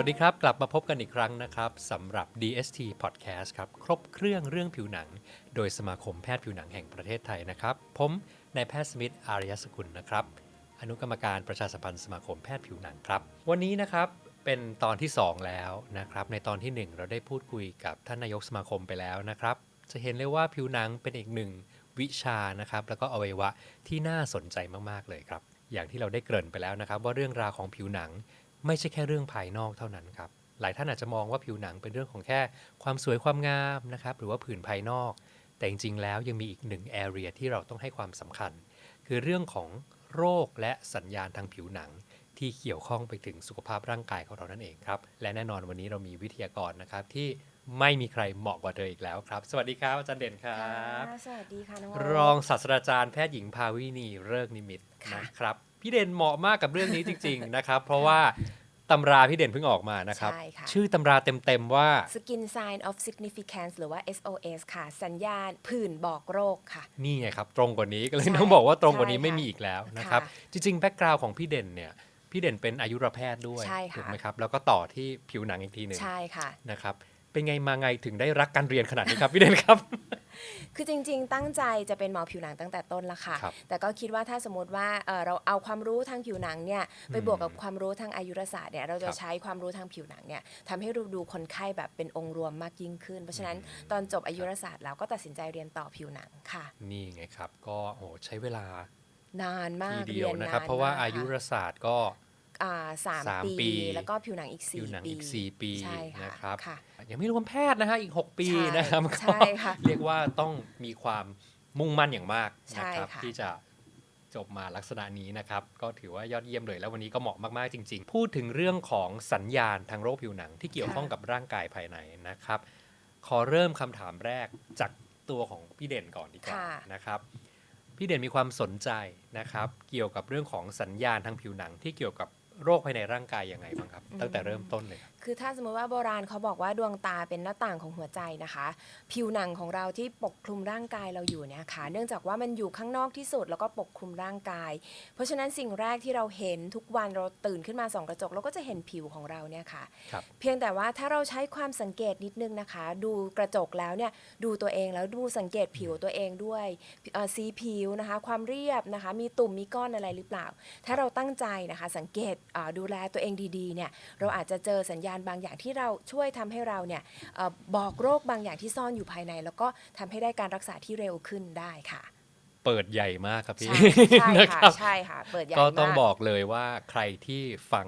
วัสดีครับ กลับมาพบกันอีกครั้งนะครับสำหรับ DST Podcast ครับ ครบเครื่องเรื่องผิวหนัง โดยสมาคมแพทย์ผิวหนังแห่งประเทศไทยนะครับ ผมนายแพทย์สมิทธ์อารยสกุลนะครับ อนุกรรมการประชาสัมพันธ์สมาคมแพทย์ผิวหนังครับ วันนี้นะครับเป็นตอนที่ 2 แล้วนะครับ ในตอนทีหนึ่1 เราได้พูดคุยกับท่านนายกสมาคมไปแล้วนะครับ จะเห็นเลยว่าผิวหนังเป็นอีกหนึ่งวิชานะครับ แล้วก็อวัยวะที่น่าสนใจมากๆเลยครับ อย่างที่เราได้เกริ่นไปแล้วนะครับ ว่าเรื่องราวของผิวหนัง ไม่ใช่แค่เรื่องภายนอกเท่านั้นครับ หลายท่านอาจจะมองว่าผิวหนังเป็นเรื่องของแค่ความสวยความงามนะครับ หรือว่าผื่นภายนอก แต่จริงๆ แล้วยังมีอีกหนึ่งแอเรียที่เราต้องให้ความสำคัญ คือเรื่องของโรคและสัญญาณทางผิวหนังที่เกี่ยวข้องไปถึงสุขภาพร่างกายของเรานั่นเองครับ และแน่นอนวันนี้เรามีวิทยากรนะครับที่ไม่มีใครเหมาะกว่าเธออีกแล้วครับ สวัสดีครับอาจารย์เด่นครับค่ะสวัสดีค่ะน้องรองศาสตราจารย์แพทย์หญิงภาวินีเริกษ์นิมิตรค่ะนะครับ พี่เด่นเหมาะมากกับเรื่องนี้จริง ๆ นะครับ เพราะว่าตำราพี่เด่นเพิ่งออกมานะครับ ใช่ค่ะ ชื่อตำราเต็ม ๆ ว่า Skin Sign of Significance หรือว่า SOS ค่ะ สัญญาณผื่นบอกโรคค่ะ นี่ไงครับตรงกว่านี้ก็เลยใช่ต้องบอกว่าตรงกว่านี้ใช่ไม่ค่ะมีอีกแล้วนะครับ ค่ะจริงๆ แบ็กกราวของพี่เด่นเนี่ย พี่เด่นเป็นอายุรแพทย์ด้วยใช่ค่ะ ถูกไหมครับ แล้วก็ต่อที่ผิวหนังอีกทีหนึ่งใช่ค่ะ นะครับ เป็นไงมาไงถึงได้รักการเรียนขนาดนี้ครับพี่เด่นครับ คือจริงๆ ตั้งใจจะเป็นหมอผิวหนังตั้งแต่ต้นละค่ะ ครับแต่ก็คิดว่าถ้าสมมติว่าเอ่อเราเอาความรู้ทางผิวหนังเนี่ยไปอืมบวกกับความรู้ทางอายุรศาสตร์เนี่ยเราคจะรับ ใช้ความรู้ทางผิวหนังเนี่ยทำให้เราดูคนไข้แบบเป็นองค์รวมมากยิ่งขึ้น เพราะฉะนั้นตอนจบอายุรศาสตร์เราก็ตัดสินใจเรียนต่อผิวหนังค่ะ นี่ไงครับ ก็โอ้โหใช้เวลานานมากทีเดียวนะครับนเพราะว่ามกอายุรค่ะศาสตร์ก็ อ่าสามสามปี ปี แล้วก็ผิวหนังอีกผิสี่วหนังปีอีก 4 ปีใช่ค่ะนะครับ ค่ะ ยังไม่รวมแพทย์นะฮะอีก 6 ปีใช่นะครับใช่ก็ค่ะเรียกว่าต้องมีความมุ่งมั่นอย่างมากใช่นะครับค่ะ ที่จะจบมาลักษณะนี้นะครับ ก็ถือว่ายอดเยี่ยมเลยแล้ววันนี้ก็เหมาะมาก ๆ จริง ๆ พูดถึงเรื่องของสัญญาณทางโรคผิวหนังที่เกี่ยวข้องกับร่างกายภายในนะครับ ขอเริ่มคำถามแรกจากตัวของพี่เด่นก่อนดีกว่าค่ะ นะครับ พี่เด่นมีความสนใจนะครับ เกี่ยวกับเรื่องของสัญญาณทางผิวหนังที่เกี่ยวกับ โรคภายในร่างกายยังไงบ้างครับ ตั้งแต่เริ่มต้นเลยครับ คือถ้าสมมติว่าโบราณเขาบอกว่าดวงตาเป็นหน้าต่างของหัวใจนะคะ ผิวหนังของเราที่ปกคลุมร่างกายเราอยู่เนี่ยค่ะ เนื่องจากว่ามันอยู่ข้างนอกที่สุดแล้วก็ปกคลุมร่างกาย เพราะฉะนั้นสิ่งแรกที่เราเห็นทุกวันเราตื่นขึ้นมาส่องกระจกเราก็จะเห็นผิวของเราเนี่ยค่ะ ครับ เพียงแต่ว่าถ้าเราใช้ความสังเกตนิดนึงนะคะ ดูกระจกแล้วเนี่ยดูตัวเองแล้วดูสังเกตผิวตัวเองด้วยเอ่อสีผิวนะคะ ความเรียบนะคะ มีตุ่มมีก้อนอะไรหรือเปล่า ถ้าเราตั้งใจนะคะ สังเกตอ่าดูแลตัวเองดีๆเนี่ยเราอาจจะเจอสัญญาณบางอย่างที่เราช่วยทำให้เราเนี่ยเออบอกโรคบางอย่างที่ซ่อนอยู่ภายใน แล้วก็ทำให้ได้การรักษาที่เร็วขึ้นได้ค่ะ เปิดใหญ่มากครับพี่ใช่ใช่นะค่ะครับใช่ค่ะเปิดใหญ่ก็มากต้องบอกเลยว่าใครที่ฟัง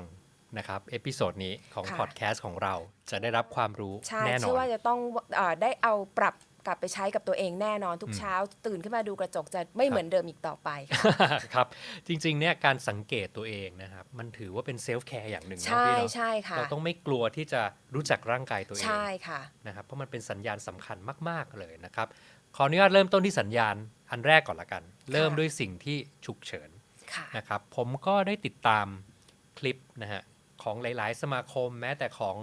นะครับเอพิโซดนี้ของค่ะพอดแคสต์ของเราจะได้รับความรู้ใช่แน่นอเชื่อนว่าจะต้องเออได้เอาปรับ กลับไปใช้กับตัวเองแน่นอนทุกอืมเช้า ตื่นขึ้นมาดูกระจกจะไม่เหมือนเดิมอีกต่อไปค่ะครับ จริงๆเนี่ยการสังเกตตัวเองนะครับ มันถือว่าเป็นเซลฟ์แคร์อย่างหนึ่งนะใช่พี่เนาะใช่ค่ะเราต้องไม่กลัวที่จะรู้จักร่างกายตัวเองใช่ค่ะนะครับเพราะมันเป็นสัญญาณสำคัญมากๆเลยนะครับขออนุญาตเริ่มต้นที่สัญญาณอันแรกก่อนละกัน เริ่มด้วยสิ่งที่ฉุกเฉินค่ะนะครับผมก็ได้ติดตามคลิปนะฮะของหลาย ๆ สมาคมแม้แต่ของ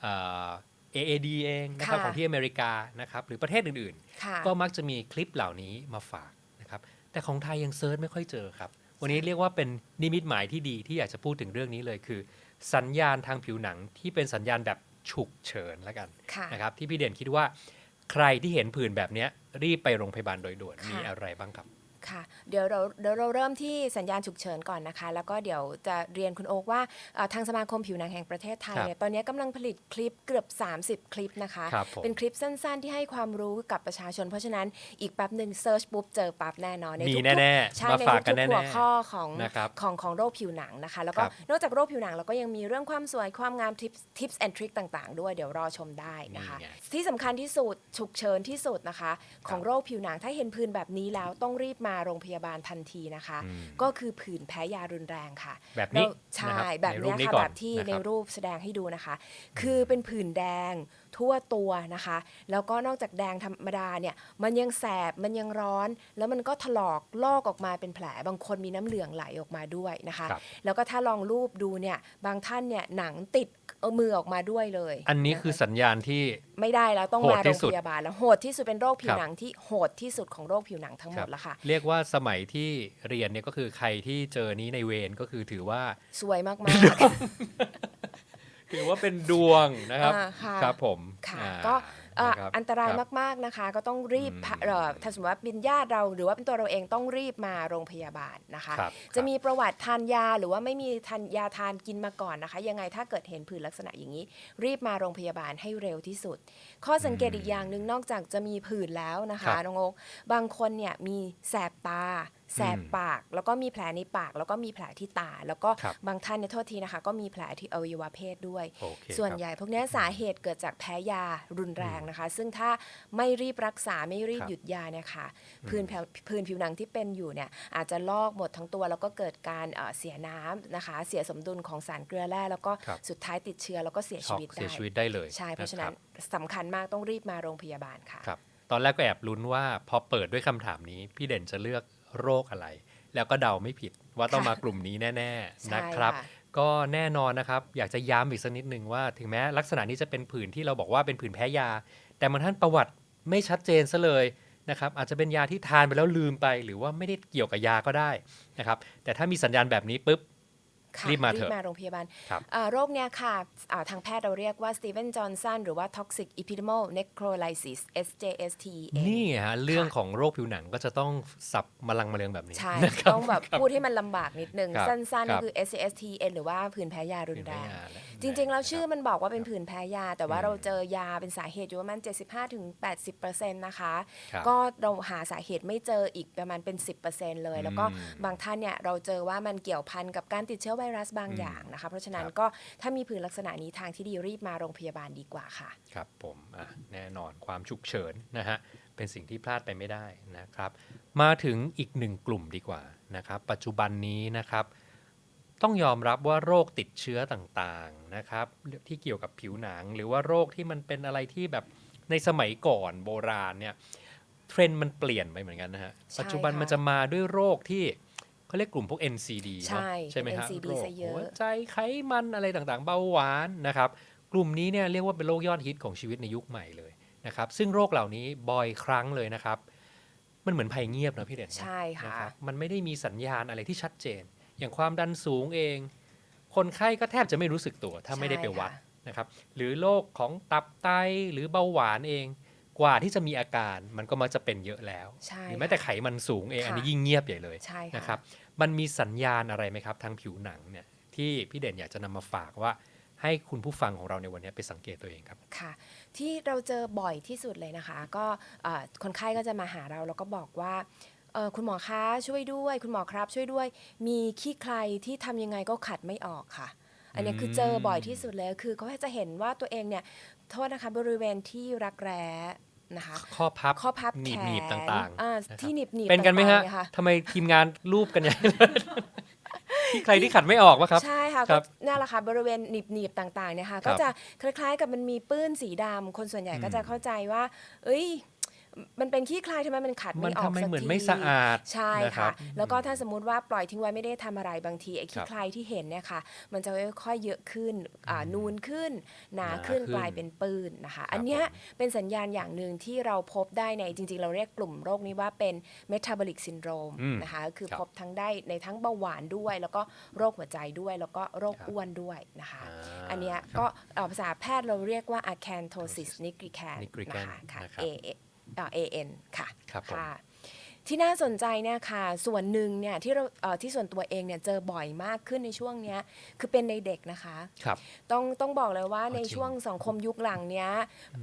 เอ่อ AAD เองนะครับค่ะ ของที่อเมริกานะครับหรือประเทศอื่นค่ะๆ ก็มักจะมีคลิปเหล่านี้มาฝากนะครับแต่ของไทยยังเซิร์ชไม่ค่อยเจอครับ วันนี้เรียกว่าเป็นนิมิตหมายที่ดีที่อยากจะพูดถึงเรื่องนี้เลยคือ สัญญาณทางผิวหนังที่เป็นสัญญาณแบบฉุกเฉินแล้วกัน ค่ะ นะครับที่พี่เด่นคิดว่าใครที่เห็นผื่นแบบเนี้ยรีบไปโรงพยาบาลโดยด่วนค่ะ มีอะไรบ้างครับ ค่ะเดี๋ยวเราเดี๋ยวเราเริ่มที่สัญญาณฉุกเฉินก่อนนะคะ แล้วก็เดี๋ยวจะเรียนคุณโอ๊กว่าเอ่อทางสมาคมผิวหนังแห่งประเทศไทยครับเนี่ยตอนนี้กำลังผลิตคลิปเกือบ 30 คลิปนะคะ ครับผม เป็นคลิปสั้นๆ ที่ให้ความรู้กับประชาชน เพราะฉะนั้นอีกแป๊บหนึ่งเซิร์ชปุ๊บเจอปั๊บแน่นอนในมีทุกๆ แน่ใช่ๆ มาในฝากกันทุกๆแน่หัวข้อของนะครับของของโรคผิวหนังนะคะ แล้วก็ครับ นอกจากโรคผิวหนังเราก็ยังมีเรื่องความสวยความงามทิปทิปส์แอนทริคต่างๆ ด้วยเดี๋ยวรอชมได้นะคะ นี่ไง ที่สำคัญที่สุดฉุกเฉินที่สุดนะคะ ของโรคผิวหนังถ้าเห็นผื่นแบบนี้แล้วต้องรีบมาโรงพยาบาลทันทีนะคะอืมก็คือผื่นแพ้ยารุนแรงค่ะ แบบนี้เราใช่นะครับแบบในรูเนี้ปยนี้ค่ะก่อนแบบที่นะครับในรูปแสดงให้ดูนะคะ คือเป็นผื่นแดงทั่วตัวนะคะ แล้วก็นอกจากแดงธรรมดาเนี่ยมันยังแสบมันยังร้อน แล้วมันก็ถลอกลอกออกมาเป็นแผลบางคนมีน้ำเหลืองไหลออกมาด้วยนะคะครับแล้วก็ถ้าลองรูปดูเนี่ยบางท่านเนี่ยหนังติด เอามือออกมาด้วยเลย อันนี้คือสัญญาณที่ ไม่ได้แล้วต้องโหดมาที่โรงสุดพยาบาลแล้วโหดที่สุดเป็นโรคผิควรับหนังที่โหดที่สุดของโรคผิวหนังทั้งหมดแล้วค่ะ เรียกว่าสมัยที่เรียนเนี่ยก็คือใครที่เจอนี้ในเวรก็คือถือว่าสวยมากถือว่าเป็นดวงนะครับอ่าค่ะครับผมค่ะอ่าก็เอ่อนะครับอันตรายครับมากๆนะคะ ก็ต้องรีบอืมพาเอ่อถ้าสมมติว่าเป็นญาติเรา หรือว่าเป็นตัวเราเองต้องรีบมาโรงพยาบาลนะคะ ครับจะมีประวัติทานยาหรือว่าไม่มีทานยาทานกินมาก่อนนะคะ ยังไงถ้าเกิดเห็นผื่นลักษณะอย่างนี้ รีบมาโรงพยาบาลให้เร็วที่สุด ข้อสังเกตอีกอย่างหนึ่งนอกจากจะมีผื่นแล้วนะครัคะบ น้องโอ๊คบางคนเนี่ยมีแสบตาแสบอืมปาก แล้วก็มีแผลในปาก แล้วก็มีแผลที่ตา แล้วก็ครับบางท่านเนี่ยโทษทีนะคะ ก็มีแผลที่อวัยวะเพศด้วยโอเคส่วนครับใหญ่พวกเนี้ยสาเหตุเกิดจากแพ้ยารุนแรงนะคะ ซึ่งถ้าไม่รีบรักษาไม่รีบครับหยุดยาเนี่ยค่ะพื้นแผลพื้นผิวหนังที่เป็นอยู่เนี่ยอาจจะลอกหมดทั้งตัว แล้วก็เกิดการเอ่อเสียน้ำนะคะ เสียสมดุลของสารเกลือแร่แล้วก็ครับสุดท้ายติดเชื้อแล้วก็เสียช็ชีอกวิตเสียได้ชีวิตได้เลยใช่เพราะฉะนั้นคบสำคัญมากต้องรีบมาโรงพยาบาลค่ะครับตอนแรกก็แอบลุ้นว่าพอเปิดด้วยคำถามนี้ พี่เด่นจะเลือก โรคอะไร แล้วก็เดาไม่ผิดว่าต้องค่ะมากลุ่มนี้แน่ๆใช่นะครับค่ะก็แน่นอนนะครับ อยากจะย้ำอีกสักนิดหนึ่งว่าถึงแม้ลักษณะนี้จะเป็นผื่นที่เราบอกว่าเป็นผื่นแพ้ยา แต่บางท่านประวัติไม่ชัดเจนซะเลยนะครับอาจจะเป็นยาที่ทานไปแล้วลืมไป หรือว่าไม่ได้เกี่ยวกับยาก็ได้นะครับแต่ถ้ามีสัญญาณแบบนี้ปุ๊บค่ะ รีบมาเถอะรีบมาโรงพยาบาลครับอ่าโรคเนี้ยค่ะอ่าทางแพทย์เราเรียกว่า Steven Johnson หรือว่า Toxic Epidermal Necrolysis SJSTEN นี่ฮะ เรื่องของโรคผิวหนังก็จะต้องสับมาลังมาเรืองแบบนี้ ใช่นะครับต้องแบบพูดให้มันลำบากนิดนึงครับสั้นครัๆบก็คือ SCSTN หรือว่าผื่นแพ้ยารุนแรงเป็นพยานและจริงๆ แล้วชื่อมันบอกว่าเป็นผื่นแพ้ยา แต่ว่าอืมเราเจอยาเป็นสาเหตุอยู่ประมาณ 75-80%นะคะครับก็เราหาสาเหตุไม่เจออีกประมาณเป็น 10%เลย แล้วก็อืมบางท่านเนี่ยเราเจอว่ามันเกี่ยวพันกับการติดเชื้อไวรัสบางอืมอย่างนะคะ เพราะฉะนั้นครับก็ถ้ามีผื่นลักษณะนี้ทางที่ดีรีบมาโรงพยาบาลดีกว่าค่ะ ครับผมอะแน่นอนความฉุกเฉินนะฮะเป็นสิ่งที่พลาดไปไม่ได้นะครับ มาถึงอีกหนึ่งกลุ่มดีกว่านะครับ ปัจจุบันนี้นะครับ ต้องยอมรับว่าโรคติดเชื้อต่างๆนะครับ ที่เกี่ยวกับผิวหนัง หรือว่าโรคที่มันเป็นอะไรที่แบบในสมัยก่อนโบราณเนี่ยเทรนด์มันเปลี่ยนไปเหมือนกันนะฮะใช่ปัจจุบันค่ะมันจะมาด้วยโรคที่ เขาเรียกกลุ่มพวก NCD ใช่เนาะใช่ไหมเป็นฮะ NCD โรคซะเยอะหัวใจไขมันอะไรต่างๆ เบาหวานนะครับ กลุ่มนี้เนี่ยเรียกว่าเป็นโรคยอดฮิตของชีวิตในยุคใหม่เลยนะครับ ซึ่งโรคเหล่านี้บ่อยครั้งเลยนะครับ มันเหมือนภัยเงียบนะพี่เด่นนะใช่ค่ะนะครับมันไม่ได้มีสัญญาณอะไรที่ชัดเจน อย่างความดันสูงเอง คนไข้ก็แทบจะไม่รู้สึกตัว ถ้าไม่ได้ไปวัดใช่ค่ะนะครับ หรือโรคของตับไตหรือเบาหวานเอง กว่าที่จะมีอาการมันก็มักจะเป็นเยอะแล้วใช่หรือแม้แต่ค่ะไขมันสูงเองค่ะอันนี้ยิ่งเงียบใหญ่เลยใช่นะคค่ะรับ มันมีสัญญาณอะไรไหมครับทางผิวหนังเนี่ยที่พี่เด่นอยากจะนำมาฝากว่าให้คุณผู้ฟังของเราในวันนี้ไปสังเกตตัวเองครับ ค่ะ ที่เราเจอบ่อยที่สุดเลยนะคะ ก็เอ่อคนไข้ก็จะมาหาเราแล้วก็บอกว่าเอ่อคุณหมอคะช่วยด้วย คุณหมอครับช่วยด้วย มีขี้ใครที่ทำยังไงก็ขัดไม่ออกค่ะ อันนี้คือเจอบ่อยที่สุดเลยคือเขาจะเห็นว่าตัวเองเนี่ยโทษนะคะบริเวณที่รักแร้ นะคะ ข้อพับข้อพับหนีแขบหนีบนต่างๆอ่านะครับที่หนีบหนีบเป็นกันไหมฮะต่างๆเยค่ทำไมทีมงานรูปกันใหญ่เลยที่ใครที่ขัดไม่ออกวะครับ ใช่ค่ะครัก็บนั่นแหละค่ะบริเวณหนีบหนีบๆต่างๆเนี่ยค่ะครัก็บจะคล้ายๆ กับมันมีปื้นสีดำคนส่วนใหญ่อืมก็จะเข้าใจว่า เอ้ย มันเป็นขี้คลายทำไมมันขัดมันไม่ออกทำไมสักเหมือนทีไม่สะอาดใช่นะครัค่ะบแล้วก็ถ้าสมมุติว่าปล่อยทิ้งไว้ไม่ได้ทำอะไรบางทีไอ้คขี้รับคลายที่เห็นเนี่ยค่ะ มันจะค่อยๆเยอะขึ้นอ่าอืมนูนขึ้นหนาหนาขึ้นขึ้นกลายเป็นปื้นนะคะครับอันเนี้ยผมเป็นสัญญาณอย่างหนึ่งที่เราพบได้ในจริง ๆ เราเรียกกลุ่มโรคนี้ว่าเป็น metabolic syndrome อืมนะคะคือครับพบทั้งได้ในทั้งเบาหวานด้วย แล้วก็โรคหัวใจด้วย แล้วก็โรคครับอ้วนด้วยนะคะาอันเนี้ยครับก็เอ่อภาษาแพทย์เราเรียกว่า acanthosis nigricans nigricans นะคะค่ะนะครับ A เอ่อ AN ค่ะครับผมค่ะ ที่น่าสนใจเนี่ยค่ะส่วนหนึ่งเนี่ยที่เราเอ่อที่ส่วนตัวเองเนี่ยเจอบ่อยมากขึ้นในช่วงเนี้ยคือเป็นในเด็กนะคะ ครับ ต้องต้องบอกเลยว่าอ๋อในจริงช่วงสังคมยุคหลังเนี้ย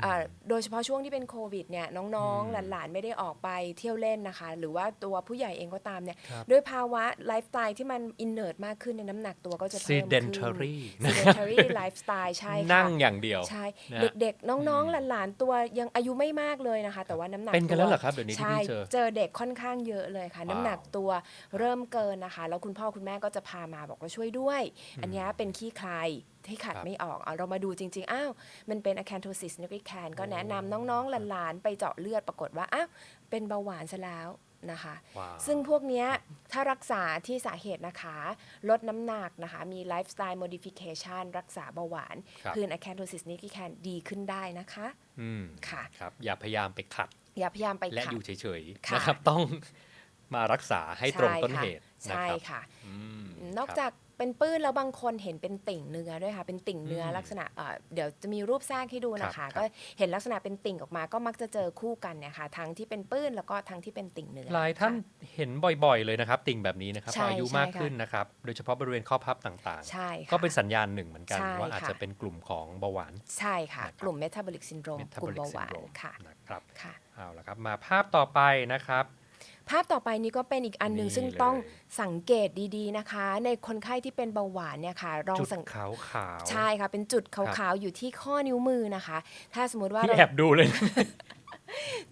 อ่าโดยเฉพาะช่วงที่เป็นโควิดเนี่ยน้องอืมๆหลานๆ ไม่ได้ออกไปเที่ยวเล่นนะคะ หรือว่าตัวผู้ใหญ่เองก็ตามเนี่ยครับ ด้วยภาวะไลฟ์สไตล์ที่มันอินเน t มากขึ้นในยน้ำหนักตัวก็จะเพิ่มขึ้น sedentary sedentary lifestyle ใช่ค่ะ นั่งอย่างเดียว ใช่นะฮะเด็กๆ น้องๆ หลานๆ ตัวยังอายุไม่มากเลยนะคะ แต่ว่าน้ำหนักเป็นกันแล้วตัวเหรอครับเดี๋ยวนี้ที่ใช่พี่เจอ เจอเด็กค่อนข้างเยอะเลยค่ะว้าวน้ำหนักตัวเริ่มเกินนะคะ แล้วคุณพ่อคุณแม่ก็จะพามาบอกว่าช่วยด้วย อันเนี้ยเป็นขี้ใครที่ขัดครับไม่ออกเอาเรามาดูจริง ๆ อ้าว มันเป็น acanthosis nigricans ก็แนะนำน้องๆหลานๆไปเจาะเลือดปรากฏว่า อ้าว เป็นเบาหวานซะแล้วนะคะว้าวซึ่งพวกเนี้ยถ้ารักษาที่สาเหตุนะคะ ลดน้ำหนักนะคะ มี lifestyle modification รักษาเบาหวานครับพื้น acanthosis nigricans ดีขึ้นได้นะคะ อืม ค่ะ ครับ อย่าพยายามไปขัด อย่าพยายามไปและขัดอยู่เฉยๆค่ะนะครับต้องมารักษาให้ตรงต้นเหตุใช่นะครับค่ะอืมนอกครับจาก เป็นปื้นแล้วบางคนเห็นเป็นติ่งเนื้อด้วยค่ะ เป็นติ่งเนื้ออมลักษณะเอ่อเดี๋ยวจะมีรูปแทรกให้ดูนะครัคะบก็เห็นลักษณะเป็นติ่งออกมา ก็มักจะเจอคู่กันเนี่ยค่ะ ทั้งที่เป็นปื้นแล้วก็ทั้งที่เป็นติ่งเนื้อ หลายท่านค่ะเห็นบ่อยๆเลยนะครับ ติ่งแบบนี้นะครับใช่พออายุใช่มากค่ะ ขึ้นนะครับโดยเฉพาะบริเวณข้อพับต่างใช่ค่ะๆก็เป็นสัญญาณหนึ่งเหมือนกัน ใช่ว่าอาจค่ะ จะเป็นกลุ่มของเบาหวาน ใช่ค่ะ นะครับ กลุ่ม metabolic syndrome กลุ่ม metabolic เบาหวาน syndrome ค่ะ นะครับค่ะ เอาละครับมาภาพต่อไปนะครับ ภาพต่อไปนี้ก็เป็นอีกอันหนึ่งนี่ซึ่งต้องเลยสังเกตดีๆนะคะ ในคนไข้ที่เป็นเบาหวานเนี่ยค่ะลองจุดสังขาวขาวๆ ใช่ค่ะ เป็นจุดขาวๆอยู่ที่ข้อนิ้วมือนะคะ ถ้าสมมติว่าที่เรา แอบดูเลยจุด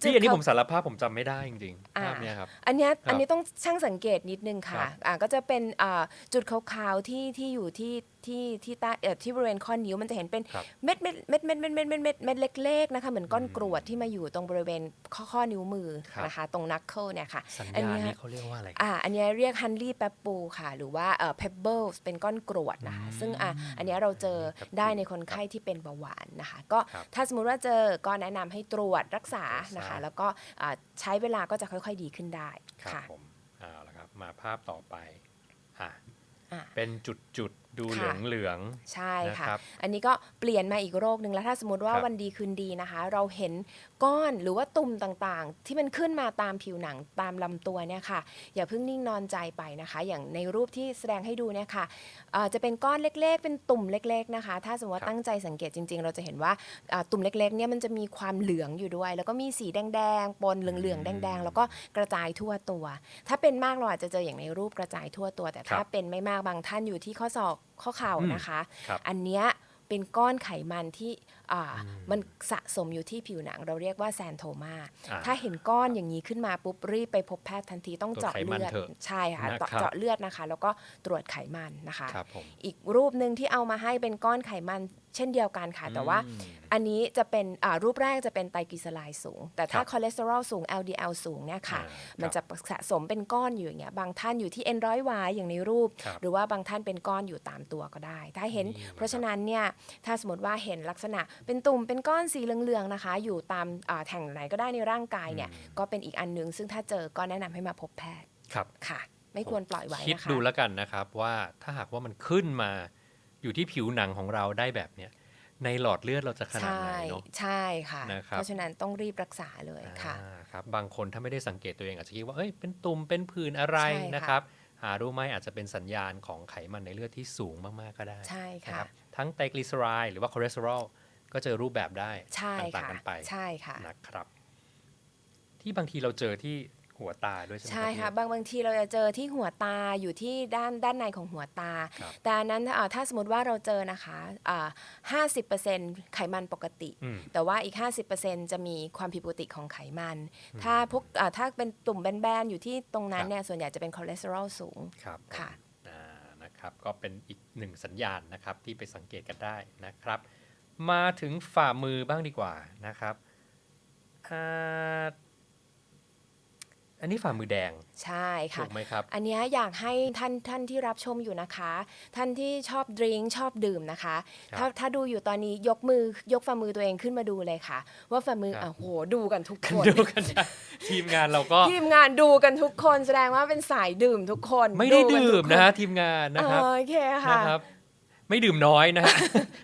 พี่อันนี้ขาวผมสารภาพผมจำไม่ได้จริงๆอ่าภาพเนี้ยครับ อันเนี้ยครับอันนี้ต้องช่างสังเกตนิดนึงค่ะครับอ่าก็จะเป็นอ่าจุดขาวๆที่ที่อยู่ที่ที่ที่ใต้เอ่อที่บริเวณข้อนิ้วมันจะเห็นเป็นครับเม็ดเม็ดเม็ดเม็ดเม็ดเม็ดเม็ดเม็ดเม็ดเล็กๆนะคะเหมือนก้อนกรวดที่มาอยู่ตรงบริเวณข้อข้อนิ้วมือครับ นะคะตรงนักเคิลเนี่ยค่ะ สัญอันญาณเนี้ยนี้เขาเรียกว่าอะไร อ่าอันเนี้ยเรียกฮันรี่แปปปูค่ะ หรือว่าเอ่อเพเบิลส์เป็นก้อนกรวดนะคะ อืมซึ่งอะอันเนี้ยเราเจอครับได้ในคนไข้ที่เป็นเบาหวานนะคะ ก็ครับถ้าสมมุติว่าเจอก็แนะนำให้ตรวจรักษารักษานนะคะ แล้วก็อ่าใช้เวลาก็จะค่อย ๆ ดีขึ้นได้ครับค่ะผมเอาละครับมาภาพต่อไปอะอะเป็นจุดจุดๆ ดูเหลืค่ะองเหลืองใช่ๆนะค่ะครับอันนี้ก็เปลี่ยนมาอีกโรคหนึ่งแล้วถ้าสมมติว่าครับวันดีคืนดีนะคะ เราเห็นก้อนหรือว่าตุ่มต่างๆ ที่มันขึ้นมาตามผิวหนังตามลำตัวเนี่ยค่ะ อย่าเพิ่งนิ่งนอนใจไปนะคะ อย่างในรูปที่แสดงให้ดูเนี่ยค่ะเอ่อจะเป็นก้อนเล็กๆ เป็นตุ่มเล็ก ๆนะคะ ถ้าสมมติครับว่าตั้งใจสังเกตจริง ๆ เราจะเห็นว่าอ่าตุ่มเล็กๆเนี่ยมันจะมีความเหลืองอยู่ด้วย แล้วก็มีสีแดงๆปนเหลืองๆแดงๆแล้วก็กระจายทั่วตัว ถ้าเป็นมากเราอาจจะเจออย่างในรูปกระจายทั่วตัว แต่ถ้าครับเป็นไม่มากบางท่านอยู่ที่ข้อศอกข้อเข่าอืมนะคะ ครับ อันเนี้ยเป็นก้อนไขมันที่อ่ามันสะสมอยู่ที่ผิวหนัง เราเรียกว่าแซนโทมา อ่า ถ้าเห็นก้อนอย่างนี้ขึ้นมาปุ๊บรีบไปพบแพทย์ทันทีต้องตรวจเจาะไขมันเลือดเถอะใช่ค่ะนะครับ เจาะเลือดนะคะ แล้วก็ตรวจไขมันนะคะ ครับผม อีกรูปหนึ่งที่เอามาให้เป็นก้อนไขมันเช่นเดียวกันค่ะ แต่ว่าอืมอันนี้จะเป็นอ่ารูปแรกจะเป็นไตรกลีเซอไรด์สูง แต่ถ้าครับคอเลสเตอรอลสูง LDL สูงเนี่ยค่ะอ่ามันจะสะสมเป็นก้อนอยู่อย่างเงี้ยบางท่านอยู่ที่เอ็นร้อยวายอย่างในรูปครับหรือว่าบางท่านเป็นก้อนอยู่ตามตัวก็ได้ ถ้าเห็นนี่นะครับเพราะฉะนั้นเนี่ยถ้าสมมติว่าเห็นลักษณะเป็นตุ่มเป็นก้อนสีเหลืองๆนะคะ อยู่ตามอ่าแห่งไหนก็ได้ในร่างกายเนี่ยก็เป็นอีกอันหนึง ซึ่งถ้าเจอก็แนะนำให้มาพบแพทย์ครับค่ะ ไม่ควรปล่อยไว้คิดนะคะดูแล้วกันนะครับว่าถ้าหากว่ามันขึ้นมา อยู่ที่ผิวหนังของเราได้แบบเนี้ยในหลอดเลือดเราจะขนาดใช่ไหนเนาะใช่ค่ะนะครับเพราะฉะนั้นต้องรีบรักษาเลยค่ะอ่าครับบางคนถ้าไม่ได้สังเกตตัวเองอาจจะคิดว่าเอ้ยเป็นตุ่มเป็นผื่นอะไรใช่ค่ะนะครับหารู้ไหมอาจจะเป็นสัญญาณของไขมันในเลือดที่สูงมาก ๆ ก็ได้ใช่นะค่ะครับทั้งไตรกลีเซอไรด์หรือว่าคอเลสเตอรอลก็เจอรูปแบบได้ใช่ต่างค่ะๆกันไปใช่ค่ะนะครับ ที่บางทีเราเจอที่ หัวตาด้วยใช่ไหมใช่รัค่ะบบางบางทีเราจะเจอที่หัวตาอยู่ที่ด้านด้านในของหัวตาครับแต่อันนั้นอ่าถ้าสมมติว่าเราเจอนะคะอ่าห้าสิบเปอร์เซ็นต์ไขมันปกติอืมแต่ว่าอีก 50%จะมีความผิดปกติของไขมัน ถ้าพวกอ่าถ้าเป็นตุ่มแบนๆ อยู่ที่ตรงนั้คนรับเนี่ยส่วนใหญ่จะเป็นคอเลสเตอรอลสูงครับค่ะอ่านะครับก็เป็นอีกหนึ่งสัญญาณนะครับที่ไปสังเกตกันได้นะครับ มาถึงฝ่ามือบ้างดีกว่านะครับ อ่าอันนี้ฝ่ามือแดงใช่ค่ะถูกไหมครับ อันเนี้ยอยากให้ท่านท่านที่รับชมอยู่นะคะ ท่านที่ชอบดื่มชอบดื่มนะคะครับถ้าถ้าดูอยู่ตอนนี้ยกมือยกฝ่ามือตัวเองขึ้นมาดูเลยค่ะ ว่าฝ่ามือครับอะโหดูกันทุกคนดูกันนะทีมงานเราก็ทีมงานดูกันทุกคนแสดงว่าเป็นสายดื่มทุกคน ไม่ได้กันดื่ทุมกคนะฮะทีมงานนะครับโอเคค่ะนะครับ ไม่ดื่มน้อยนะฮะ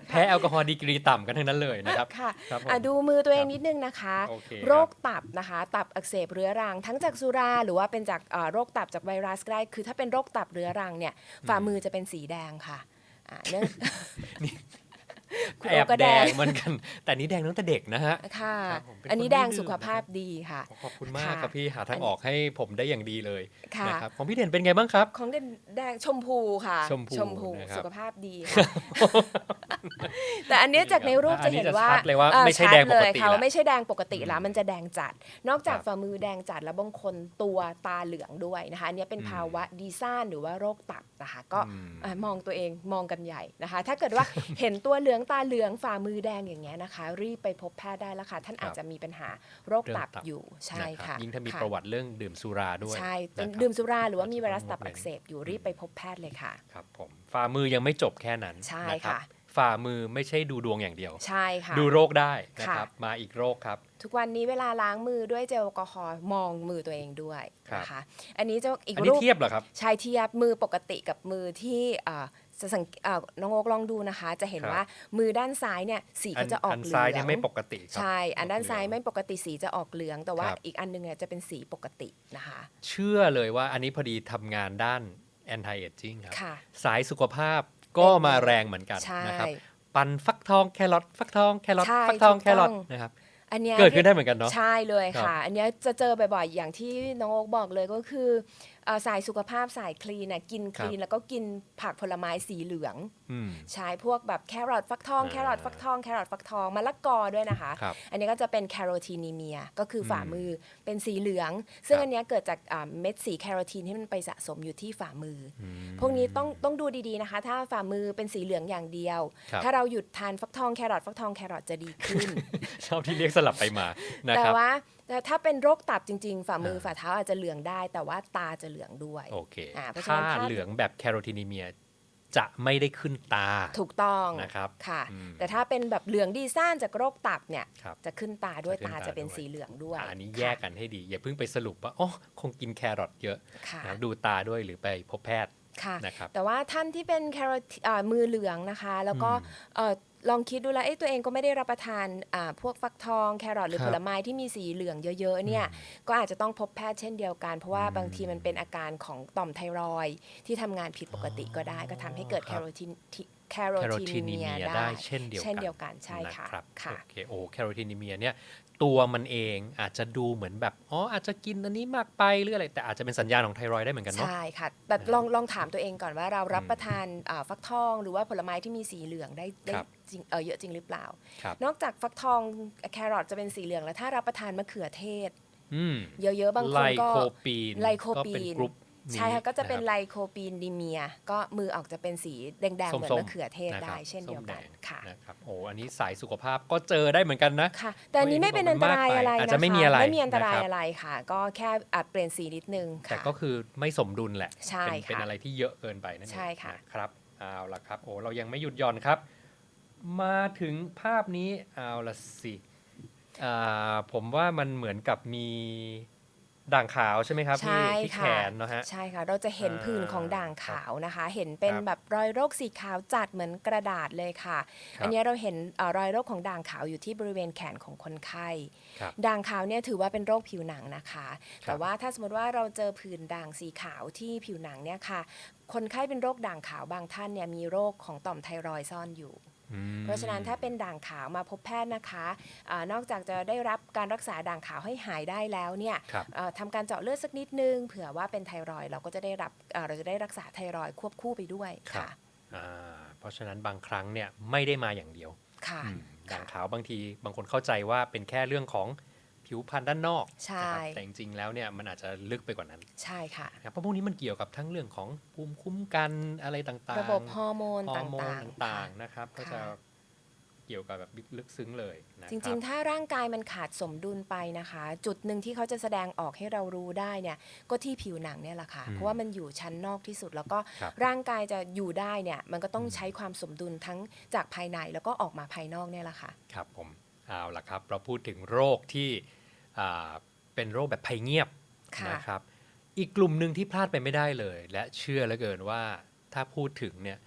แพ้แอลกอฮอล์ดีกรีต่ำกันทั้งนั้นเลยนะครับค่ะครับผม อะดูมือตัวเองครับนิดนึงนะคะ โอเคครับ โรคตับนะคะ ตับอักเสบเรื้อรัง ทั้งจากสุราหรือว่าเป็นจากเอ่อโรคตับจากไวรัสก็ได้คือถ้าเป็นโรคตับเรื้อรังเนี่ยฝ่ามือจะเป็นสีแดงค่ะอ่าเนื่องคุณ แอโอบก็แดแดงงเหมือนกัน แต่นี้แดงตั้งแต่เด็กนะฮะค่ะครับผมเป็นอันนี้คนแดงไม่ดื่มสุขภาพนะครับดีค่ะ ขอบคุณมากค่ะครับพี่หาทางออกให้ผมได้อย่างดีเลยค่ะนะครับของพี่เด่นเป็นไงบ้างครับ ของแดงแดงชมพูค่ะ ชมพูนะครับสุขภาพดีค่ะ แต่อันเนี้ยจากในรูปอัจะนนี้เห็นจะว่าชัดเลยว่าอ่อไม่ใช่แดงปกติชัเลยค่ะละว่าไม่ใช่แดงปกติแล้วมันจะแดงจัด นอกจากครับฝ่ามือแดงจัดแล้วบางคนตัวตาเหลืองด้วยนะคะอันเนี้ยเป็นอืมภาวะดีซ่านหรือว่าโรคตับนะคะก็อืมอะมองตัวเองมองกันใหญ่นะคะ ถ้าเกิดว่าเห็นตัวเหลืองตาเหลืองฝ่ามือแดงอย่างเงี้ยนะคะ รีบไปพบแพทย์ได้แล้วค่ะท่านอาจจะมีปัญหาโรคตับเรื่องตับอยู่ใช่นรับค่ะยิ่งถ้ามีค่ะประวัติเรื่องดื่มสุราด้วยใช่นะครับดื่มสุราหรือว่ามีไวรัสตับอาจจะต้องอักเสบอยู่รีบไปพบแพทย์เลยค่ะครับผมฝ่ามือยังไม่จบแค่นั้นใช่นรับค่ะ ฝ่ามือไม่ใช่ดูดวงอย่างเดียว ใช่ค่ะ ดูโรคได้นะค่ะครับ มาอีกโรคครับ ทุกวันนี้เวลาล้างมือด้วยเจลแอลกอฮอล์มองมือตัวเองด้วยครับนะคะอันนี้จะอีกอันนี้รูปเทียบเหรอครับใช้เทียบมือปกติกับมือที่อ่าจะสังเอ่อน้องโอ๊กลองดูนะคะ จะเห็นครับว่ามือด้านซ้ายเนี่ยสีอัก็จะออกนเหลืซ้ายอเนี่ยงไม่ปกติครับใช่ อันด้านซ้ายออกเหลืไม่องปกติสีจะออกเหลือง แต่ว่าครับอีกอันหนึงเนี่ยจะเป็นสีปกตินะคะ เชื่อเลยว่าอันนี้พอดีทำงานด้าน anti aging ครับค่ะสายสุขภาพ ก็มาแรงเหมือนกันใช่นะครับ ปันฟักทองแครอทฟักทองแครอทใช่ฟักทองถูกแครอทต้องนะครับอันเนี้ยเกิดขึ้นได้เหมือนกันเนาะใช่เลยครับค่ะ อันเนี้ยจะเจอบ่อยๆอย่างที่น้องโอ๊กบอกเลยก็คือ เอ่อสายสุขภาพสายคลีนน่ะกินคลีนแล้วก็กินผักผลไม้สีเหลือง อืม ใช้พวกแบบแครอทฟักทองอ่าแครอทฟักทองแครอทฟักทองมะละกอด้วยนะคะ ครับอันนี้ก็จะเป็นแคโรทีนีเมียก็คือฝ่าอืมมือเป็นสีเหลือง ซึ่งครับ อันเนี้ยเกิดจากอ่าเม็ดสีแคโรทีนที่มันไปสะสมอยู่ที่ฝ่ามือออืมพวกนี้ต้องต้องดูดีๆนะคะ ถ้าฝ่ามือเป็นสีเหลืองอย่างเดียว ครับ ถ้าเราหยุดทานฟักทองแครอทฟักทองแครอทจะดีขึ้น ชอบที่เรียกสลับไปมานะแต่ครับ ว่าแต่ ถ้าเป็นโรคตับจริง ๆ ฝ่ามืออ่าฝ่าเท้าอาจจะเหลืองได้ แต่ว่าตาจะเหลืองด้วยโอเคอ่าเพราะฉะถ้านั้นถ้าเหลืองแบบแคโรทีนีเมียจะไม่ได้ขึ้นตา ถูกต้องนะครับค่ะอืมแต่ถ้าเป็นแบบเหลืองดีซ่านจากโรคตับเนี่ยครับจะขึ้นตาด้วยจะขึ้นตาตาจะเป็นด้วยสีเหลืองด้วยอะอันนี้แยกกันให้ดี อย่าเพิ่งไปสรุปว่าอ๋อคงกินแครอทเยอะค่ะนะดูตาด้วยหรือไปพบแพทย์ค่ะนะครับแต่ว่าท่านที่เป็นแคโรทีอ่ามือเหลืองนะคะ แล้วก็เอ่อ ลองคิดดูแล้วเอ๊ะตัวเองก็ไม่ได้รับประทานอ่าพวกฟักทองแครอทหรือครับผลไม้ที่มีสีเหลืองเยอะๆเนี่ยก็อาจจะต้องพบแพทย์เช่นเดียวกัน เพราะว่าอืมบางทีมันเป็นอาการของต่อมไทรอยด์ที่ทำงานผิดปกติก็ได้ ก็ทำให้เกิดคแครับโรทีนแคโรแคโรทีทีนีนีเมีเมียยได้ได้เช่นเดียวกันเช่นเดียวกันใช่ค่ะนะครับค่ะโอเคโอ้แคโรทีนีเมียเนี่ย ตัวมันเองอาจจะดูเหมือนแบบอ๋ออาจจะกินอันนี้มากไปหรืออะไรแต่อาจจะเป็นสัญญาณของไทรอยด์ได้เหมือนกันเนาะใช่ค่ะแต่ลองลองถามตัวเองก่อนว่าเรารับอืมประทานอ่าฟักทอง หรือว่าผลไม้ที่มีสีเหลืองได้ได้ครับจริงเออเยอะจริงหรือเปล่าครับนอกจากฟักทองแครอทจะเป็นสีเหลืองแล้วถ้ารับประทานมะเขือเทศอืมเยอะๆบางคไลนก็โคปีนไลโคก็ปีเป็นนกรุ๊ปนี้ ใช่ค่ะก็จะเป็นนไลครับโคปีนดีเมีย ก็มือออกจะเป็นสีแดงๆ เหมือนส้มๆมะเขือเทศนะคได้รับเช่นเดียวกันส้มแค่ะนะครับโอ้อันนี้สายสุขภาพก็เจอได้เหมือนกันนะค่ะ แต่อันนี้ไม่เป็นอันตรายอะไรอาจนะคะจะไม่มีอะไรไม่มีอันตรายนะครับอะไรค่ะ ก็แค่อาจเปลี่ยนสีนิดนึงแต่ค่ะก็คือไม่สมดุลแหละใช่เป็นเป็นค่ะอะไรที่เยอะเกินไปนั่นเองใช่ค่ะนะครับเอาละครับโอ้เรายังไม่หยุดหย่อนครับ มาถึงภาพนี้เอาละสิอ่าผมว่ามันเหมือนกับมี ด่างขาวใช่ไหมครับที่ใช่ที่แขค่ะนเนอะฮะใช่ค่ะ เราจะเห็นอ่าผื่นของด่างขาวนะคะ เห็นเป็นครับแบบรอยโรคสีขาวจัดเหมือนกระดาษเลยค่ะครับอันนี้เราเห็นเอ่อรอยโรคของด่างขาวอยู่ที่บริเวณแขนของคนไข้ครับด่างขาวเนี่ยถือว่าเป็นโรคผิวหนังนะคะครับแต่ว่าถ้าสมมติว่าเราเจอผื่นด่างสีขาวที่ผิวหนังเนี่ยค่ะ คนไข้เป็นโรคด่างขาวบางท่านเนี่ยมีโรคของต่อมไทรอยด์ซ่อนอยู่อืม เพราะฉะนั้นถ้าเป็นด่างขาวมาพบแพทย์นะคะอานอกจากจะได้รับการรักษาด่างขาวให้หายได้แล้วเนี่ยครับเอ่อทำการเจาะเลือดสักนิดนึง เผื่อว่าเป็นไทรอยด์เราก็จะได้รับเอ่อเราจะได้รักษาไทรอยด์ควบคู่ไปด้วยครับค่ะอ่าเพราะฉะนั้นบางครั้งเนี่ยไม่ได้มาอย่างเดียวค่ะอืมด่างค่ะขาวบางทีบางคนเข้าใจว่าเป็นแค่เรื่องของ ผิวพรรณด้านนอกใช่ นะครับแต่จริงๆแล้วเนี่ยมันอาจจะลึกไปกว่านั้นใช่ค่ะ นะครับเพราะพวกนี้มันเกี่ยวกับทั้งเรื่องของภูมิคุ้มกันอะไรต่างๆระบบฮอร์โมนฮอตร์โมน่างๆต่าค่ะ งๆนะครับ ก็จะค่ะ เกี่ยวกับแบบลึกซึ้งเลยนะคจบริงๆ ถ้าร่างกายมันขาดสมดุลไปนะคะ จุดหนึ่งที่เขาจะแสดงออกให้เรารู้ได้เนี่ยก็ที่ผิวหนังเนี่ยแหละค่ะอืมเพราะว่ามันอยู่ชั้นนอกที่สุดแล้วก็ครับ ร่างกายจะอยู่ได้เนี่ยมันก็ต้องใช้ความสมดุลทั้งจากภายในแล้วก็ออกมาภายนอกเนี่ยแหละค่ะ ครับผมเอาละครับ เราพูดถึงโรคที่อ่า เป็นโรคแบบภัยเงียบค่ะนะครับอีกกลุ่มหนึ่งที่พลาดไปไม่ได้เลย และเชื่อเหลือเกินว่าถ้าพูดถึงเนี่ย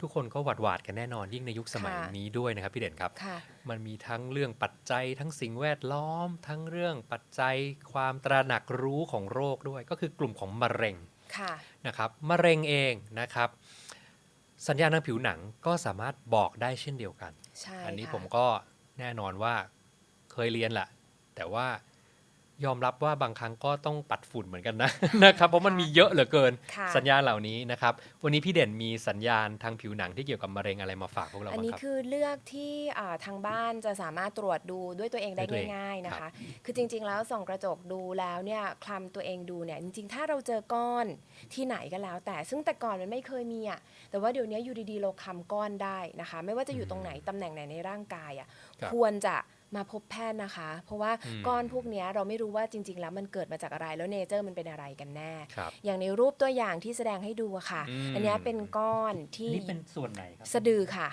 ทุกคนก็หวาดหวาดๆกันแน่นอนยิ่งในยุคสมัยค่ะนี้ด้วยนะครับพี่เด่นครับค่ะมันมีทั้งเรื่องปัจจัยทั้งสิ่งแวดล้อม ทั้งเรื่องปัจจัยความตระหนักรู้ของโรคด้วย ก็คือกลุ่มของมะเร็งค่ะนะครับมะเร็งเองนะครับ สัญญาณทางผิวหนังก็สามารถบอกได้เช่นเดียวกันใช่อันนี้ค่ะผมก็แน่นอนว่าเคยเรียนแหละแต่ว่า ยอมรับว่าบางครั้งก็ต้องปัดฝุ่นเหมือนกันนะนะครับเพราะมันมีเยอะเหลือเกิน ค่ะ สัญญาณเหล่านี้นะครับ วันนี้พี่เด่นมีสัญญาณทางผิวหนังที่เกี่ยวกับมะเร็งอะไรมาฝากพวกเราอันบ้างนี้ครับ คือเลือกที่อ่าทางบ้านจะสามารถตรวจดูด้วยตัวเองได้ด้วยตัวเองง่าย ๆนะครัคะ บ คือจริงๆแล้วส่องกระจกดูแล้วเนี่ยคลำตัวเองดูเนี่ยจริงๆ ถ้าเราเจอก้อนที่ไหนก็แล้ว แต่ซึ่งแต่ก่อนมันไม่เคยมีอะแต่ว่าเดี๋ยวนี้อยู่ดีๆเราคำก้อนได้นะคะ ไม่ว่าจะอยู่ตรงไหนตำแหน่งไหนในร่างกายอะครับ ควรจะ มาพบแพทย์นะคะ เพราะว่าอืมก้อนพวกเนี้ยเราไม่รู้ว่าจริง ๆ แล้วมันเกิดมาจากอะไรแล้วเนเจอร์มันเป็นอะไรกันแน่ครับอย่างในรูปตัวอย่างที่แสดงให้ดูอะค่ะอืมอันเนี้ยเป็นก้อนที่นี่เป็นส่วนไหนครัสะดือค่ะ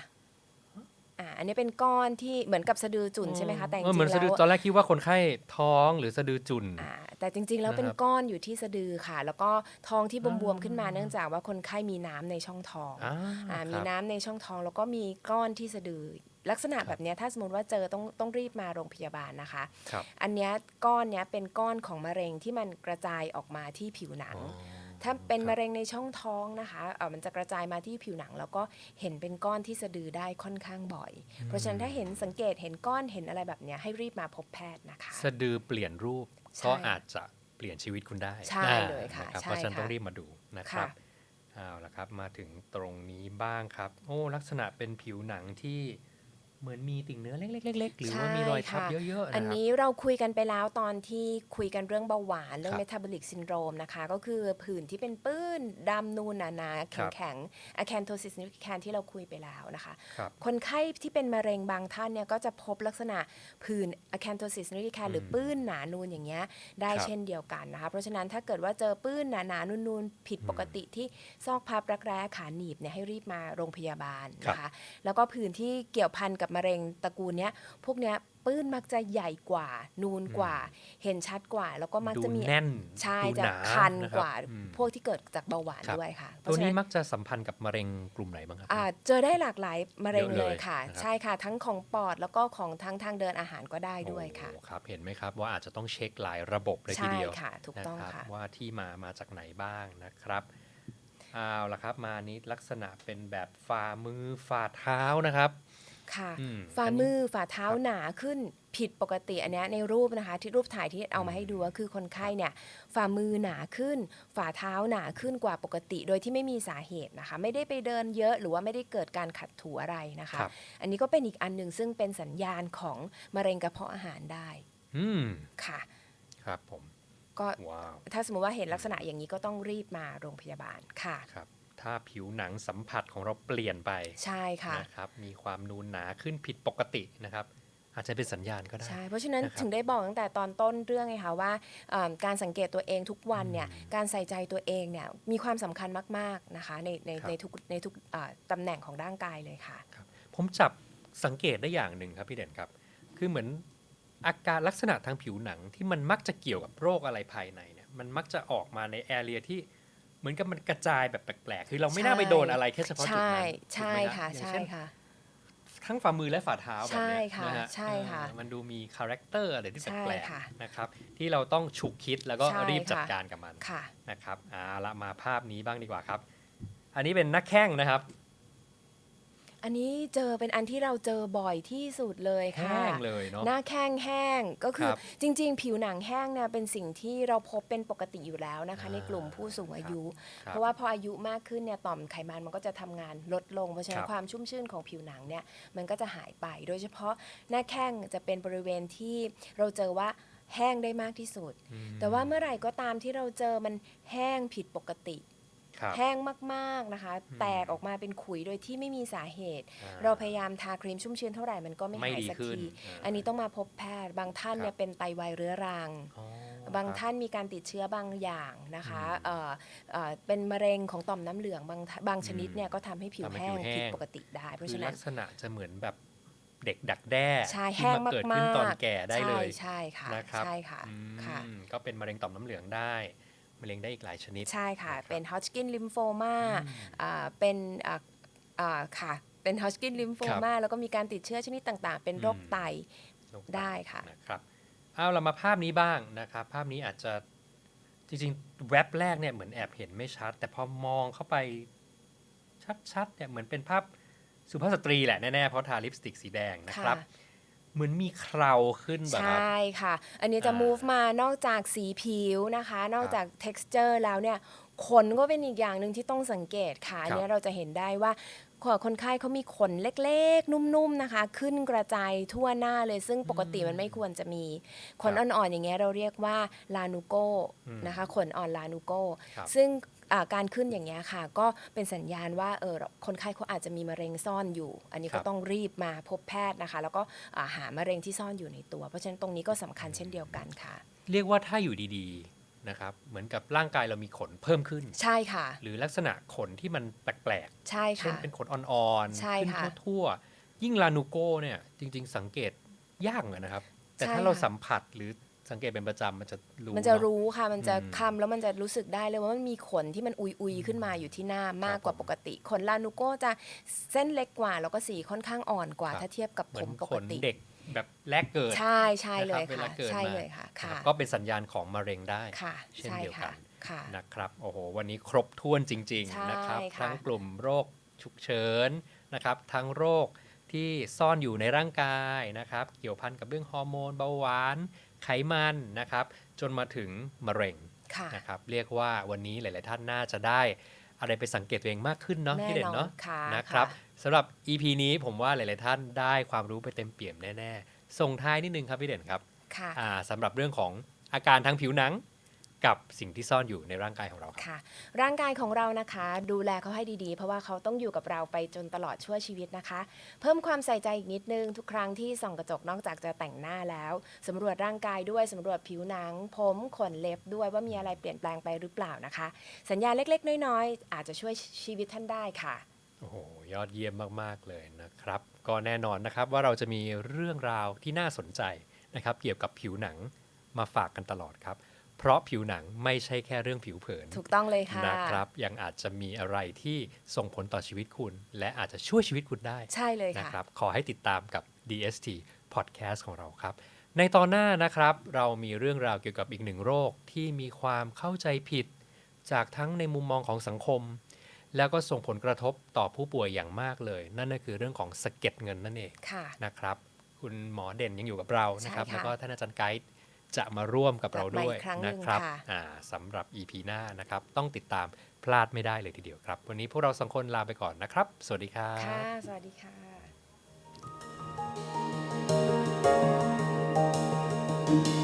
อ่าอันนี้เป็นก้อนที่เหมือนกับสะดือจุ่นใช่ไหมคะแต่จเอริองเหมือนๆสะดือแล้วตอนแรกคิดว่าคนไข้ท้องหรือสะดือจุ่นอ่าแต่จริง ๆ แล้วเป็นนะครับก้อนอยู่ที่สะดือค่ะ แล้วก็ท้องที่บวมๆขึ้นมาอ่าเนื่องจากว่าคนไข้มีน้ำในช่องท้องอ่าอ่าคมีรับน้ำในช่องท้อง แล้วก็มีก้อนที่สะดือ ลักษณะแบบเนี้ยถ้าสมมติว่าเจอต้องต้องรีบมาโรงพยาบาลนะคะครับอันเนี้ยก้อนเนี้ยเป็นก้อนของมะเร็งที่มันกระจายออกมาที่ผิวหนังอ๋อถ้าเป็นครับมะเร็งในช่องท้องนะคะเอ่อมันจะกระจายมาที่ผิวหนัง แล้วก็เห็นเป็นก้อนที่สะดือได้ค่อนข้างบ่อย เพราะฉะนั้นถ้าเห็นสังเกตเห็นก้อนเห็นอะไรแบบเนี้ยให้รีบมาพบแพทย์นะคะ สะดือเปลี่ยนรูปใช่ก็อาจจะเปลี่ยนชีวิตคุณได้ใช่อ่าเลยค่ะนรับใช่เพราะฉะนั้นค่ะต้องรีบมาดูนะครับค่ะเอาละครับมาถึงตรงนี้บ้างครับ โอ้ลักษณะเป็นผิวหนังที่ เหมือนมีติ่งเนื้อเล็กๆๆๆหรือว่ามีรอยทับใช่ค่ะเยอะๆนะครับอันนี้เราคุยกันไปแล้วตอนที่คุยกันเรื่องเบาหวานเรื่อคงรับ metabolic syndrome นะคะ ก็คือผื่นที่เป็นปื้นดำนูนหนาๆครับแข็งๆ acanthosis nigricans ที่เราคุยไปแล้วนะคะครับคนไข้ที่เป็นมะเร็งบางท่านเนี่ยก็จะพบลักษณะผื่น acanthosis nigricans หรือปื้นหนานูนอย่างเงี้ยได้ครับเช่นเดียวกันนะคะ เพราะฉะนั้นถ้าเกิดว่าเจอปื้นหนาๆนูนๆผิดปกติที่ซอกพับรักแร้ขาหนีบเนี่ยให้รีบมาโรงพยาบาลนะคะ แล้วก็ผื่นที่เกี่ยวพันกับมะเร็งตระกูลเนี้ยพวกเนี้ยปื้นมักจะใหญ่กว่า นูนกว่า เห็นชัดกว่า แล้วก็มักดูจะมีแน่นใช่ดูจะหนาคันนะคกรับว่าอืมพวกที่เกิดจากเบาหวานครับด้วยค่ะเพตัวราะฉะนี้นั้นมักจะสัมพันธ์กับมะเร็งกลุ่มไหนบ้างครับอ่าเจอได้หลากหลายมะเร็งเยอะเลเลยยค่ะนะครับใช่ค่ะทั้งของปอดแล้วก็ของทั้งทางเดินอาหารก็ได้ด้วยค่ะโอ้ครับเห็นไหมครับว่าอาจจะต้องเช็คหลายระบบเลยทีใช่เดียวค่ะถูกต้องนะครับค่ะว่าที่มามาจากไหนบ้างนะครับเอาละครับมานี้ลักษณะเป็นแบบฝ่ามือฝ่าเท้านะครับ ค่ะ อืมฝ่าอันนี้มือฝ่าเท้าครับหนาขึ้นผิดปกติอันเนี้ยในรูปนะคะที่รูปถ่ายที่เอามาให้ดูก็คือคนไข้เนี่ยฝ่ามือหนาขึ้น ฝ่าเท้าหนาขึ้นกว่าปกติ โดยที่ไม่มีสาเหตุนะคะ ไม่ได้ไปเดินเยอะหรือว่าไม่ได้เกิดการขัดถูอะไรนะคะ ครับ อันนี้ก็เป็นอีกอันหนึ่งซึ่งเป็นสัญญาณของมะเร็งกระเพาะอาหารได้อืมค่ะ ครับผม ก็ว้าว ถ้าสมมติว่าเห็นลักษณะอย่างนี้ก็ต้องรีบมาโรงพยาบาลค่ะ ครับ ถ้าผิวหนังสัมผัสของเราเปลี่ยนไปใช่ค่ะนะครับมีความนูนหนาขึ้นผิดปกตินะครับอาจจะเป็นสัญญาณก็ได้ใช่เพราะฉะนั้นนะครับถึงได้บอกตั้งแต่ตอนต้นเรื่องไงคะว่าเอิ่มการสังเกตตัวเองทุกวันเนี่ยอืมการใส่ใจตัวเองเนี่ยมีความสำคัญมากๆนะคะในในครับในทุกในทุกอ่าตำแหน่งของร่างกายเลยค่ะครับผมจับสังเกตได้อย่างหนึ่งครับพี่เด่นครับ คือเหมือนอาการลักษณะทางผิวหนังที่มันมักจะเกี่ยวกับโรคอะไรภายในเนี่ยมันมักจะออกมาในแอเรียที่ เหมือนกับมันกระจายแบบแปลกๆ คือเราไม่น่าไปโดนอะไรแค่เฉพาะจุดใช่นั้นใช่ถูกไหมค่ะอย่างใช่เช่นค่ะทั้งฝ่ามือและฝ่าเท้าแบบใช่เนี้ยค่ะนะฮะใช่ค่ะเออมันดูมีคาแรคเตอร์อะไรที่ใช่แปลกค่ะๆนะครับที่เราต้องฉุกคิดแล้วก็ใช่รีบจัดค่ะการกับมันค่ะนะครับเอาละมาภาพนี้บ้างดีกว่าครับ อันนี้เป็นนักแข้งนะครับ อันนี้เจอเป็นอันที่เราเจอบ่อยที่สุดเลยค่ะ แห้งเลยเนาะ หน้าแข้งแห้งก็คือครับจริง ๆ ผิวหนังแห้งเนี่ยเป็นสิ่งที่เราพบเป็นปกติอยู่แล้วนะคะ อ่าในกลุ่มผู้สูงอายุ ครับเพราะว่าพออายุมากขึ้นเนี่ยต่อมไขมันมันก็จะทำงานลดลง เพราะฉะนั้คนรับความชุ่มชื่นของผิวหนังเนี่ยมันก็จะหายไป โดยเฉพาะหน้าแข้งจะเป็นบริเวณที่เราเจอว่าแห้งได้มากที่สุดอืมแต่ว่าเมื่อไหร่ก็ตามที่เราเจอมันแห้งผิดปกติ ครับ แห้งมากๆนะคะ อืม แตกออกมาเป็นขุยโดยที่ไม่มีสาเหตุ อ่เราพยายามทาครีมชุ่มชื้นเท่าไหร่มันก็ไม่ไม่หายดีสักขึ้นทีอ่าอันนี้ต้องมาพบแพทย์ บางท่านเนี่ครัยบ เป็นไตวายเรื้อรัง อ๋อ บางครับท่านมีการติดเชื้อบางอย่างนะคะอืมเอ่อเอ่อเป็นมะเร็งของต่อมน้ำเหลืองบางท่าบางชนิดเนี่ยก็ทำให้ผิวทำให้แห้ผิงวแห้ง ผิดปกติได้ เพราะคือฉะนั้ลัน กษณะจะเหมือนแบบเด็กดักแด้ใช่ที่แห้งมาเกิดขึ้นตอนมากๆแก่ได้เลย ใช่ใช่ค่ะนะครับ ใช่ค่ะอืมค่ะ ก็เป็นมะเร็งต่อมน้ำเหลืองได้ มะเร็งได้อีกหลายชนิด ใช่ค่ะนะครับเป็น Hodgkin lymphoma อืมอ่าเป็นอ่าอ่าค่ะเป็น Hodgkin ครับ lymphoma แล้วก็มีการติดเชื้อชนิดต่าง ๆ เป็นโรคอืมไตโรคตับได้ค่ะนะครับเอาเรามาภาพนี้บ้างนะครับ ภาพนี้อาจจะจริงๆแว็บแรกเนี่ยเหมือนแอบเห็นไม่ชัด แต่พอมองเข้าไปชัดๆเนี่ยเหมือนเป็นภาพสุภาพสตรีแหละแน่ๆเพราะทาลิปสติกสีแดงนะครับ เหมือนมีเคราขึ้นแบบใชครับ่ค่ะ อันนี้จะอ่า move มานอกจากสีผิวนะคะ นอกครับจาก texture แล้วเนี่ยขนก็เป็นอีกอย่างหนึ่งที่ต้องสังเกตค่ะอันเนี้ยเราจะเห็นได้ว่า คนไข้เขามีขนเล็กๆ นุ่มๆนะคะ ขึ้นกระจายทั่วหน้าเลย ซึ่งปกติมันไม่ควรจะมีขนครับอ่อนๆอย่างเงี้ยเราเรียกว่าลานูโกอืมนะคะขนอ่อนลานูโกครับซึ่งอ่าการขึ้นอย่างเงี้ยค่ะ ก็เป็นสัญญาณว่าเออคนไข้เขาอาจจะมีมะเร็งซ่อนอยู่ อันนี้ครัก็บต้องรีบมาพบแพทย์นะคะ แล้วก็อ่าหามะเร็งที่ซ่อนอยู่ในตัว เพราะฉะนั้นตรงนี้ก็สำคัญเช่นเดียวกันค่ะ เรียกว่าถ้าอยู่ดีๆ นะครับ เหมือนกับร่างกายเรามีขนเพิ่มขึ้น ใช่ค่ะ หรือลักษณะขนที่มันแปลกใช่ๆเช่นค่ะ เป็นขนอ่อนๆใช่ขึ้นค่ะทั่วๆยิ่งลานูโก้เนี่ยจริง ๆ สังเกตยากเหมือนกันนะครับ แต่ใช่ถ้าเราค่ะ สัมผัสหรือสังเกตเป็นประจำมันจะรู้มันจะเนอรู้ค่ะ มันจะอืมคำแล้วมันจะรู้สึกได้เลยว่ามันมีขนที่มันอุยอุยๆขึ้นมาอยู่ที่หน้ามากกว่าผมปกติขนลานูโก้จะเส้นเล็กกว่า แล้วก็สีค่อนข้างอ่อนกว่า ครับ ถ้าเทียบกับเหมืผอนมปขกนติ เด็ก แบบแรกเกิด ใช่ใช่เลยนะครับเวลาค่ะเกิดใช่มาเลยค่ะนะค่ะครับก็เป็นสัญญาณของมะเร็งได้ค่ะเช่นใช่เดียวกัค่ะนค่ะนะครับโอ้โหวันนี้ครบถ้วนจริงใช่ๆนะครับค่ะทั้งกลุ่มโรคฉุกเฉินนะครับ ทั้งโรคที่ซ่อนอยู่ในร่างกายนะครับ เกี่ยวพันกับเรื่องฮอร์โมนเบาหวาน ไขมันนะครับ จนมาถึงมะเร็งค่ะนะครับ เรียกว่าวันนี้หลาย ๆ ท่านน่าจะได้ อะไรไปสังเกตตัวเองมากขึ้นเนาะแน่พี่เด่นนอนเนาะค่ะนะครับค่ะ สำหรับ EP นี้ผมว่าหลาย ๆ ท่านได้ความรู้ไปเต็มเปี่ยมแน่ ๆ ส่งท้ายนิดนึงครับพี่เด่นครับค่ะอ่าสำหรับเรื่องของอาการทางผิวหนังกับสิ่งที่ซ่อนอยู่ในร่างกายของเราครับ ค่ะ ร่างกายของเรานะคะ ดูแลเขาให้ดีๆ เพราะว่าเขาต้องอยู่กับเราไปจนตลอดชั่วชีวิตนะคะ เพิ่มความใส่ใจอีกนิดนึง ทุกครั้งที่ส่องกระจกนอกจากจะแต่งหน้าแล้วสำรวจร่างกายด้วยสำรวจผิวหนัง ผมขนเล็บด้วยว่ามีอะไรเปลี่ยนแปลงไปหรือเปล่านะคะ สัญญาณเล็กๆ น้อยๆ อาจจะช่วยชีวิตท่านได้ค่ะ โอ้โหยอดเยี่ยมมากๆเลยนะครับ ก็แน่นอนนะครับว่าเราจะมีเรื่องราวที่น่าสนใจนะครับเกี่ยวกับผิวหนังมาฝากกันตลอดครับ เพราะผิวหนังไม่ใช่แค่เรื่องผิวเผินถูกต้องเลยค่ะนะครับ ยังอาจจะมีอะไรที่ส่งผลต่อชีวิตคุณ และอาจจะช่วยชีวิตคุณได้ใช่เลยนะค่ะครับ ขอให้ติดตามกับ DST Podcast ของเราครับ ในตอนหน้านะครับเรามีเรื่องราวเกี่ยวกับอีกหนึ่งโรคที่มีความเข้าใจผิด จากทั้งในมุมมองของสังคม แล้วก็ส่งผลกระทบต่อผู้ป่วยอย่างมากเลย นั่นก็คือเรื่องของสะเก็ดเงินนั่นเองนะครับ คุณหมอเด่นยังอยู่กับเรานะครับ แล้วก็ท่านอาจารย์ไกด์จะมาร่วมกับเราด้วยนะครับสำหรับ EP หน้านะครับ ต้องติดตามพลาดไม่ได้เลยทีเดียวครับ วันนี้พวกเราสองคนลาไปก่อนนะครับ สวัสดีครับค่ะสวัสดีค่ะ thank you